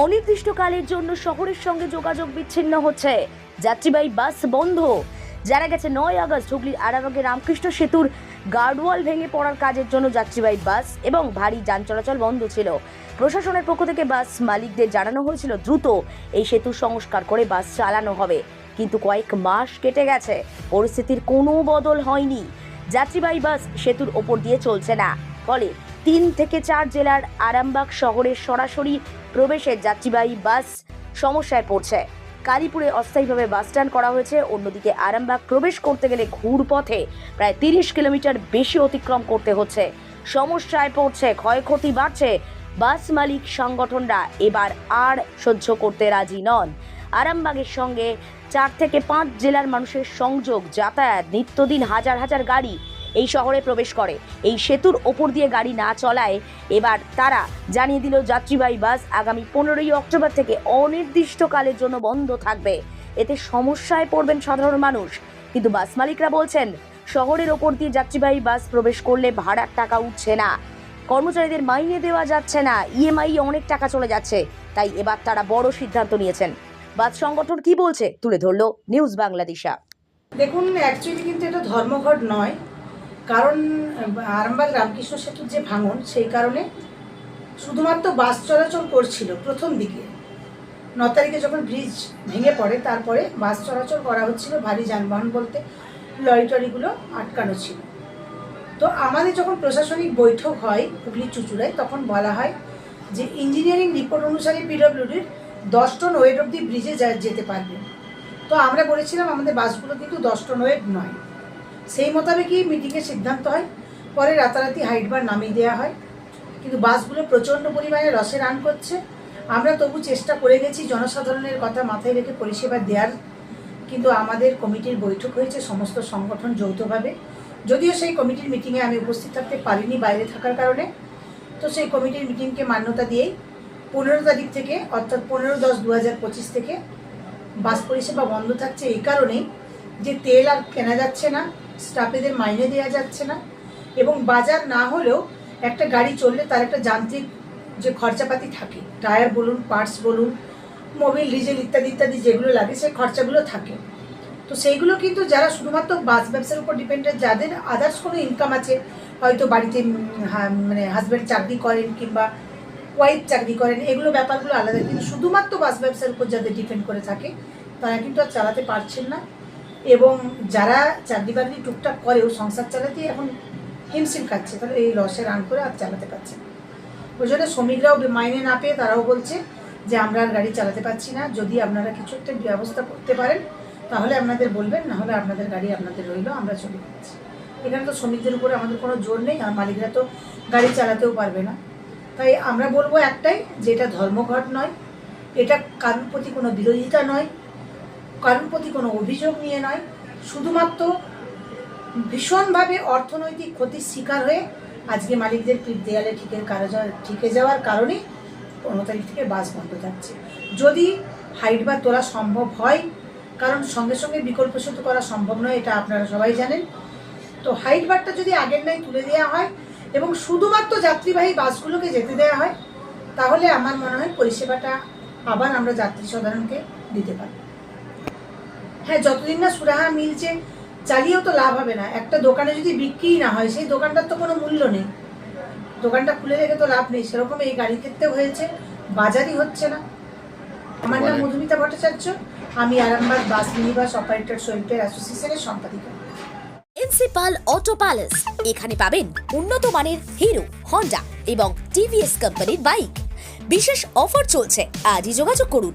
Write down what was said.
অনির্দিষ্টকালের জন্য শহরের সঙ্গে যোগাযোগ বিচ্ছিন্ন হচ্ছে। যাত্রীবাহী বাস বন্ধ। জানা গেছে, নয় আগস্ট হুগলির আরামবাগে রামকৃষ্ণ সেতুর গার্ডওয়াল ভেঙে পড়ার কাজের জন্য যাত্রীবাহী বাস এবং ভারী যান চলাচল বন্ধ ছিল। প্রশাসনের পক্ষ থেকে বাস মালিকদের জানানো হয়েছিল, দ্রুত এই সেতু সংস্কার করে বাস চালানো হবে। কিন্তু কয়েক মাস কেটে গেছে, পরিস্থিতির কোনো বদল হয়নি। যাত্রীবাহী বাস সেতুর ওপর দিয়ে চলছে না। ফলে তিন থেকে চার জেলার আরামবাগ শহরের সরাসরি প্রবেশের যাত্রীবাহী বাস সমস্যায় পড়ছে। কালীপুরে অস্থায়ীভাবে বাস স্ট্যান্ড করা হয়েছে। অন্যদিকে আরামবাগ প্রবেশ করতে গেলে ঘুর পথে প্রায় তিরিশ কিলোমিটার বেশি অতিক্রম করতে হচ্ছে। সমস্যায় পড়ছে, ক্ষয়ক্ষতি বাড়ছে। বাস মালিক, সংগঠনরা এবার আর সহ্য করতে রাজি নন। আরামবাগের সঙ্গে চার থেকে পাঁচ জেলার মানুষের সংযোগ যাতায়াত। নিত্যদিন হাজার হাজার গাড়ি এই শহরে প্রবেশ করে। এই সেতুর ওপর দিয়ে গাড়ি না চলায় এবার তারা জানিয়ে দিল, যাত্রীবাহী বাস আগামী পনেরোই অক্টোবর থেকে অনির্দিষ্টকালের জন্য বন্ধ থাকবে। এতে সমস্যায় পড়বেন সাধারণ মানুষ। কিন্তু বাস মালিকরা বলছেন, শহরের ওপর দিয়ে যাত্রীবাহী বাস প্রবেশ করলে ভাড়ার টাকা উঠছে না। কর্মচারীদের মাইনে দেওয়া যাচ্ছে না, ইএমআই অনেক টাকা চলে যাচ্ছে, তাই এবার তারা বড় সিদ্ধান্ত নিয়েছেন। বাস সংগঠন কি বলছে তুলে ধরলো নিউজ বাংলাদেশা। দেখুন অ্যাকচুয়ালি কিন্তু এটা ধর্মঘট নয়। কারণ, আরামবাগ রামকৃষ্ণ সেতুর যে ভাঙন, সেই কারণে শুধুমাত্র বাস চলাচল করছিল প্রথম দিকে। ন তারিখে যখন ব্রিজ ভেঙে পড়ে, তারপরে বাস চলাচল করা হচ্ছিল ভারী যানবাহন বলতে লরি টরিগুলো আটকানো ছিল। তো আমাদের যখন প্রশাসনিক বৈঠক হয় হুগলি চুচুড়ায়, তখন বলা হয় যে ইঞ্জিনিয়ারিং রিপোর্ট অনুসারে পিডব্লিউডির দশ টন ওয়েট অব্দি ব্রিজে যেতে পারবে। তো আমরা বলেছিলাম আমাদের বাসগুলো কিন্তু দশ টন ওয়েট নয়। সেই মোতাবেকই মিটিংয়ের সিদ্ধান্ত হয়। পরে রাতারাতি হাইট বার নামিয়ে দেওয়া হয়। কিন্তু বাসগুলো প্রচণ্ড পরিমাণে রসে রান করছে। আমরা তবু চেষ্টা করে গেছি জনসাধারণের কথা মাথায় রেখে পরিষেবা দেওয়ার কিন্তু আমাদের কমিটির বৈঠক হয়েছে সমস্ত সংগঠন যৌথভাবে। যদিও সেই কমিটির মিটিংয়ে আমি উপস্থিত থাকতে পারিনি বাইরে থাকার কারণে। তো সেই কমিটির মিটিংকে মান্যতা দিয়েই পনেরো তারিখ থেকে, অর্থাৎ পনেরো দশ দু পঁচিশ থেকে বাস পরিষেবা বন্ধ থাকছে। এই কারণেই যে তেল আর কেনা যাচ্ছে না স্টাফেদের মাইনে দেওয়া যাচ্ছে না এবং বাজার না হলেও একটা গাড়ি চললে তার একটা যান্ত্রিক যে খরচাপাতি থাকে, টায়ার বলুন, পার্টস বলুন, মোবিল, ডিজেল ইত্যাদি ইত্যাদি যেগুলো লাগে সেই খরচাগুলো থাকে। তো সেইগুলো কিন্তু যারা শুধুমাত্র বাস ব্যবসার উপর ডিপেন্ডেন্ট, যাদের আদার্স কোনো ইনকাম আছে, হয়তো বাড়িতে মানে হাজব্যান্ড চাকরি করেন কিংবা ওয়াইফ চাকরি করেন, এগুলো ব্যাপারগুলো আলাদা। কিন্তু শুধুমাত্র বাস ব্যবসার উপর যাদের ডিপেন্ড করে থাকে, তারা কিন্তু আর চালাতে পারছেন না। এবং যারা চাকরি বাকরি টুকটাক করেও সংসার চালাতেই এখন হিমশিম খাচ্ছে, তাহলে এই লসে রান করে আর চালাতে পারছে না। ওই জন্য শ্রমিকরাও মাইনে না পেয়ে তারাও বলছে যে, আমরা আর গাড়ি চালাতে পারছি না। যদি আপনারা কিছু একটা ব্যবস্থা করতে পারেন, তাহলে আপনাদের বলবেন, না হলে আপনাদের গাড়ি আপনাদের রইল, আমরা চলে যাচ্ছি। এখানে তো শ্রমিকদের উপরে আমাদের কোনো জোর নেই, আর মালিকরা তো গাড়ি চালাতেও পারবে না। তাই আমরা বলব একটাই, যে এটা ধর্মঘট নয়, এটা কারোর প্রতি কোনো বিরোধিতা নয় কারোর প্রতি কোনো অভিযোগ নিয়ে নয়। শুধুমাত্র ভীষণভাবে অর্থনৈতিক ক্ষতির শিকার হয়ে আজকে মালিকদের পিঠ দেয়ালে কারও ঠিকে যাওয়ার কারণে পনেরো তারিখ থেকে বাস বন্ধ থাকছে। যদি হাইট বার তোলা সম্ভব হয়, কারণ সঙ্গে সঙ্গে বিকল্প সেতু করা সম্ভব নয়, এটা আপনারা সবাই জানেন। তো হাইট বারটা যদি আগের নাই তুলে দেওয়া হয় এবং শুধুমাত্র যাত্রীবাহী বাসগুলোকে যেতে দেওয়া হয়, তাহলে আমার মনে হয় পরিষেবাটা আবার আমরা যাত্রী সাধারণকে দিতে পারি হ্যাঁ যতদিন না সুরাহা মিলছে চালিয়েও তো লাভ হবে না। একটা দোকানে যদি বিক্রি না হয় সেই দোকানটার তো কোনো মূল্য নেই। দোকানটা খুলে রেখে তো লাভ নেই। সেরকম এই গাড়ি ক্ষেত্রেও হয়েছে বাজারই হচ্ছে না। আমার নাম মধুমিতা ভট্টাচার্য। আমি Arambagh bus minibus operator welfare অ্যাসোসিয়েশনের সম্পাদিকা। Principal auto palace. এখানে পাবেন উন্নত মানের হিরো হন্ডা এবং টিভিএস কোম্পানির বাইক। বিশেষ অফার চলছে। আজই যোগাযোগ করুন।